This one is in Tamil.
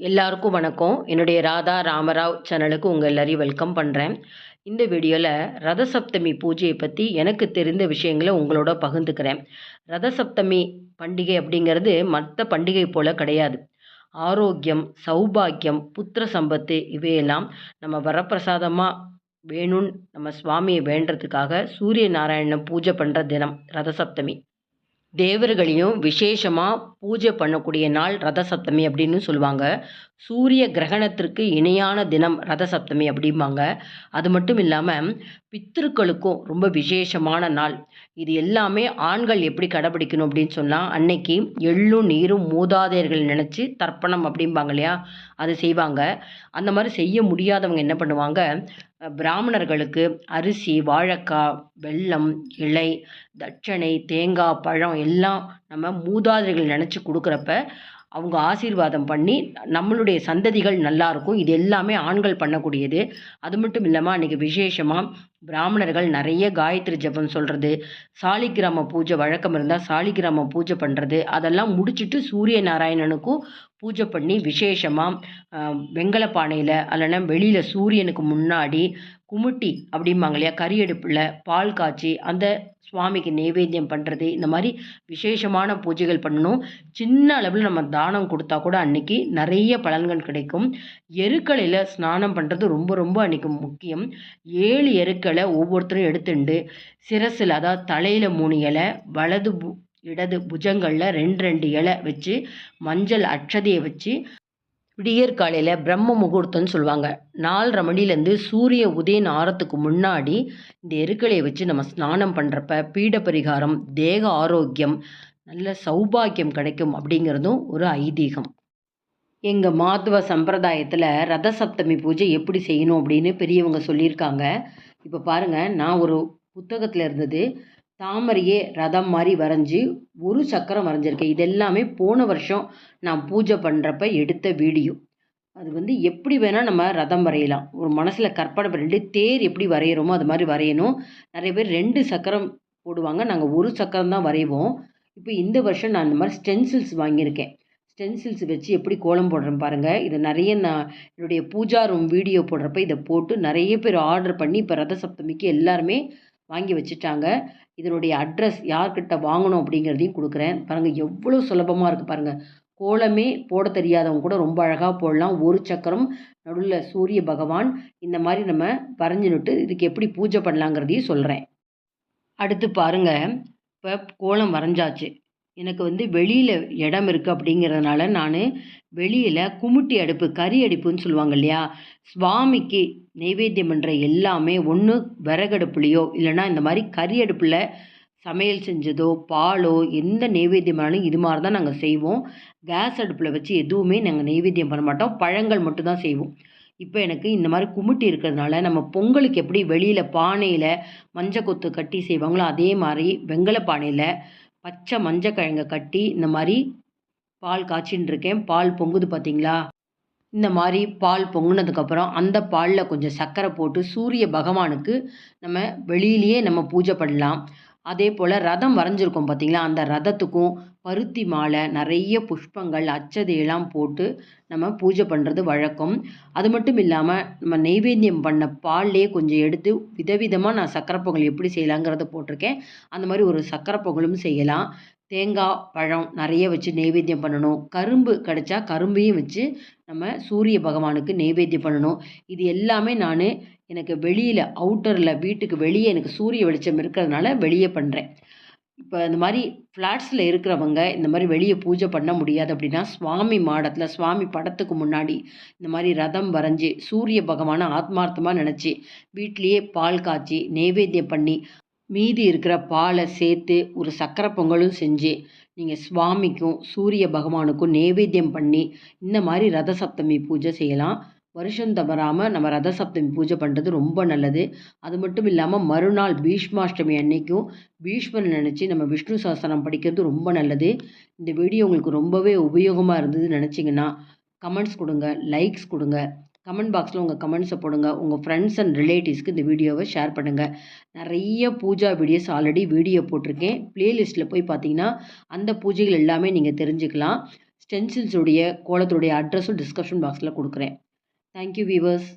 எல்லாருக்கும் வணக்கம். என்னுடைய ராதா ராமராவ் சேனலுக்கு உங்கள் எல்லாரையும் வெல்கம் பண்ணுறேன் இந்த வீடியோவில் ரத சப்தமி பூஜையை பற்றி எனக்கு தெரிந்த விஷயங்களை உங்களோட பகிர்ந்துக்கிறேன். ரதசப்தமி பண்டிகை அப்படிங்கிறது மற்ற பண்டிகை போல் கிடையாது. ஆரோக்கியம் சௌபாக்கியம் புத்திர சம்பத்து இவையெல்லாம் நம்ம வரப்பிரசாதமாக வேணும்னு நம்ம சுவாமியை வேண்டுறதுக்காக சூரிய நாராயணனை பூஜை பண்ணுற தினம் ரதசப்தமி. தேவர்களையும் விசேஷமாக பூஜை பண்ணக்கூடிய நாள் ரத சப்தமி அப்படின்னு சொல்லுவாங்க. சூரிய கிரகணத்திற்கு இணையான தினம் ரத சப்தமி அப்படிம்பாங்க. அது மட்டும் இல்லாமல் பித்திருக்களுக்கும் ரொம்ப விசேஷமான நாள். இது எல்லாமே ஆண்கள் எப்படி கடைபிடிக்கணும் அப்படின்னு சொன்னால் அன்னைக்கு எள்ளும் நீரும் மூதாதையர்கள் நினச்சி தர்ப்பணம் அப்படிம்பாங்க இல்லையா? அது செய்வாங்க. அந்த மாதிரி செய்ய முடியாதவங்க என்ன பண்ணுவாங்க? பிராமணர்களுக்கு அரிசி வாழைக்காய் வெல்லம் இலை தட்சணை தேங்காய் பழம் எல்லாம் நம்ம மூதாதையர்கள் நினச்சி கொடுக்குறப்ப அவங்க ஆசீர்வாதம் பண்ணி நம்மளுடைய சந்ததிகள் நல்லாயிருக்கும் இது எல்லாமே ஆண்கள் பண்ணக்கூடியது. அது மட்டும் இல்லாமல் அன்றைக்கி விசேஷமாக பிராமணர்கள் நிறைய காயத்ரி ஜபம் சொல்கிறது சாலிகிராம பூஜை வழக்கம் இருந்தால் சாலிகிராம பூஜை பண்ணுறது அதெல்லாம் முடிச்சுட்டு சூரிய நாராயணனுக்கும் பூஜை பண்ணி விசேஷமாக வெங்கல பானையில் அல்லனா வெளியில் சூரியனுக்கு முன்னாடி குமுட்டி அப்படிம்பாங்க இல்லையா கறி அடுப்பில் பால் காய்ச்சி அந்த சுவாமிக்கு நைவேத்தியம் பண்ணுறது இந்த மாதிரி விசேஷமான பூஜைகள் பண்ணணும். சின்ன அளவில் நம்ம தானம் கொடுத்தா கூட அன்றைக்கி நிறைய பலன்கள் கிடைக்கும். எருக்களையில் ஸ்நானம் பண்ணுறது ரொம்ப ரொம்ப அன்றைக்கி முக்கியம். ஏழு எருக்களை ஒவ்வொருத்தரும் எடுத்துண்டு சிரசில் அதாவது தலையில் மூணு இலை வலது இடது புஜங்களில் ரெண்டு ரெண்டு இலை வச்சு மஞ்சள் அட்சதையை வச்சு விடியற் காலையில் பிரம்ம முகூர்த்தம்னு சொல்லுவாங்க. நாலரை மணிலேருந்து சூரிய உதய ஆறத்துக்கு முன்னாடி இந்த எருக்களையை வச்சு நம்ம ஸ்நானம் பண்ணுறப்ப பீட பரிகாரம் தேக ஆரோக்கியம் நல்ல சௌபாக்கியம் கிடைக்கும் அப்படிங்கிறதும் ஒரு ஐதீகம். எங்கள் மாத்துவ சம்பிரதாயத்தில் ரத சப்தமி பூஜை எப்படி செய்யணும் அப்படின்னு பெரியவங்க சொல்லியிருக்காங்க. இப்போ பாருங்கள் நான் ஒரு புத்தகத்தில் இருந்தது. தாமரையே ரதம் மாதிரி வரைஞ்சி ஒரு சக்கரம் வரைஞ்சிருக்கேன். இது எல்லாமே போன வருஷம் நான் பூஜை பண்ணுறப்ப எடுத்த வீடியோ. அது வந்து எப்படி வேணால் நம்ம ரதம் வரையலாம். ஒரு மனசில் கற்பனை பண்ணிட்டு தேர் எப்படி வரைகிறோமோ அது மாதிரி வரையணும். நிறைய பேர் ரெண்டு சக்கரம் போடுவாங்க. நாங்கள் ஒரு சக்கரம் தான் வரைவோம். இப்போ இந்த வருஷம் நான் இந்த மாதிரி ஸ்டென்சில்ஸ் வாங்கியிருக்கேன். ஸ்டென்சில்ஸ் வச்சு எப்படி கோலம் போடுறேன் பாருங்கள் இதை நிறைய நான் என்னுடைய பூஜா ரூம் வீடியோ போடுறப்ப இதை போட்டு நிறைய பேர் ஆர்டர் பண்ணி இப்போ ரத சப்தமிக்கு எல்லாருமே வாங்கி வச்சுட்டாங்க. இதனுடைய அட்ரஸ் யார்கிட்ட வாங்கணும் அப்படிங்கிறதையும் கொடுக்குறேன். பாருங்கள் எவ்வளோ சுலபமாக இருக்குது பாருங்கள் கோலமே போட தெரியாதவங்க கூட ரொம்ப அழகாக போடலாம். ஒரு சக்கரம் நடுவில் சூரிய பகவான் இந்த மாதிரி நம்ம வரைஞ்சினுட்டு இதுக்கு எப்படி பூஜை பண்ணலாங்கிறதையும் சொல்கிறேன் அடுத்து பாருங்கள் இப்போ கோலம் வரைஞ்சாச்சு. எனக்கு வந்து வெளியில் இடம் இருக்குது அப்படிங்கிறதுனால நான் வெளியில் குமுட்டி அடுப்பு கறி அடுப்புன்னு சொல்லுவாங்க இல்லையா? சுவாமிக்கு நைவேத்தியம் பண்ணுற எல்லாமே ஒன்று விறகடுப்புலையோ இல்லைன்னா இந்த மாதிரி கறி அடுப்பில் சமையல் செஞ்சதோ பாலோ எந்த நெய்வேத்தியமானாலும் இது மாதிரி தான் நாங்கள் செய்வோம். கேஸ் அடுப்பில் வச்சு எதுவுமே நாங்கள் நெய்வேத்தியம் பண்ண மாட்டோம். பழங்கள் மட்டும்தான் செய்வோம். இப்போ எனக்கு இந்த மாதிரி குமிட்டி இருக்கிறதுனால நம்ம பொங்கலுக்கு எப்படி வெளியில் பானையில் மஞ்சள் கொத்து கட்டி செய்வாங்களோ அதே மாதிரி வெங்கல பானையில் பச்சை மஞ்சக்கிழங்க கட்டி இந்த மாதிரி பால் காய்ச்சின்னு இருக்கேன் பால் பொங்குது பார்த்தீங்களா இந்த மாதிரி பால் பொங்குனதுக்கப்புறம் அந்த பாலில் கொஞ்சம் சர்க்கரை போட்டு சூரிய பகவானுக்கு நம்ம வெளியிலேயே நம்ம பூஜை பண்ணலாம். அதே போல் ரதம் வரைஞ்சிருக்கோம் பார்த்தீங்களா அந்த ரதத்துக்கும் பருத்தி மாலை நிறைய புஷ்பங்கள் அச்சதையெல்லாம் போட்டு நம்ம பூஜை பண்ணுறது வழக்கம். அது மட்டும் இல்லாமல் நம்ம நெய்வேத்தியம் பண்ண பால்லே கொஞ்சம் எடுத்து விதவிதமாக நான் சக்கரை பொங்கல் எப்படி செய்யலாங்கிறத போட்டிருக்கேன். அந்த மாதிரி ஒரு சக்கரை பொங்கலும் செய்யலாம். தேங்காய் பழம் நிறைய வச்சு நெய்வேத்தியம் பண்ணணும். கரும்பு கிடைச்சா கரும்பையும் வச்சு நம்ம சூரிய பகவானுக்கு நெய்வேத்தியம் பண்ணணும். இது எல்லாமே நான் எனக்கு வெளியில் அவுட்டரில் வீட்டுக்கு வெளியே எனக்கு சூரிய வெளிச்சம் இருக்கிறதுனால வெளியே பண்ணுறேன் இப்போ இந்த மாதிரி ஃப்ளாட்ஸில் இருக்கிறவங்க இந்த மாதிரி வெளியே பூஜை பண்ண முடியாது அப்படின்னா சுவாமி மாடத்தில் சுவாமி படத்துக்கு முன்னாடி இந்த மாதிரி ரதம் வரைஞ்சி சூரிய பகவானை ஆத்மார்த்தமாக நினச்சி வீட்லேயே பால் காய்ச்சி நெய்வேத்தியம் பண்ணி மீதி இருக்கிற பாலை சேர்த்து ஒரு சக்கரை பொங்கலும் செஞ்சு நீங்கள் சுவாமிக்கும் சூரிய பகவானுக்கும் நைவேத்தியம் பண்ணி இந்த மாதிரி ரத சப்தமி பூஜை செய்யலாம். வருஷம் தவறாமல் நம்ம ரத சப்தமி பூஜை பண்ணுறது ரொம்ப நல்லது. அது மட்டும் இல்லாமல் மறுநாள் பீஷ்மாஷ்டமி அன்னைக்கும் பீஷ்மரை நினச்சி நம்ம விஷ்ணு சாஸ்திரம் படிக்கிறது ரொம்ப நல்லது. இந்த வீடியோ உங்களுக்கு ரொம்பவே உபயோகமாக இருந்ததுன்னு நினச்சிங்கன்னா கமெண்ட்ஸ் கொடுங்க லைக்ஸ் கொடுங்க. கமெண்ட் பாக்ஸில் உங்கள் கமெண்ட்ஸை போடுங்க. உங்கள் ஃப்ரெண்ட்ஸ் அண்ட் ரிலேட்டிவ்ஸ்க்கு இந்த வீடியோவை ஷேர் பண்ணுங்கள் நிறைய பூஜா வீடியோஸ் ஆல்ரெடி வீடியோ போட்டிருக்கேன். ப்ளேலிஸ்ட்டில் போய் பார்த்தீங்கன்னா அந்த பூஜைகள் எல்லாமே நீங்கள் தெரிஞ்சுக்கலாம். ஸ்டென்சில்ஸுடைய கோலத்துடைய அட்ரஸும் டிஸ்கிரிப்ஷன் பாக்ஸில் கொடுக்குறேன். Thank you viewers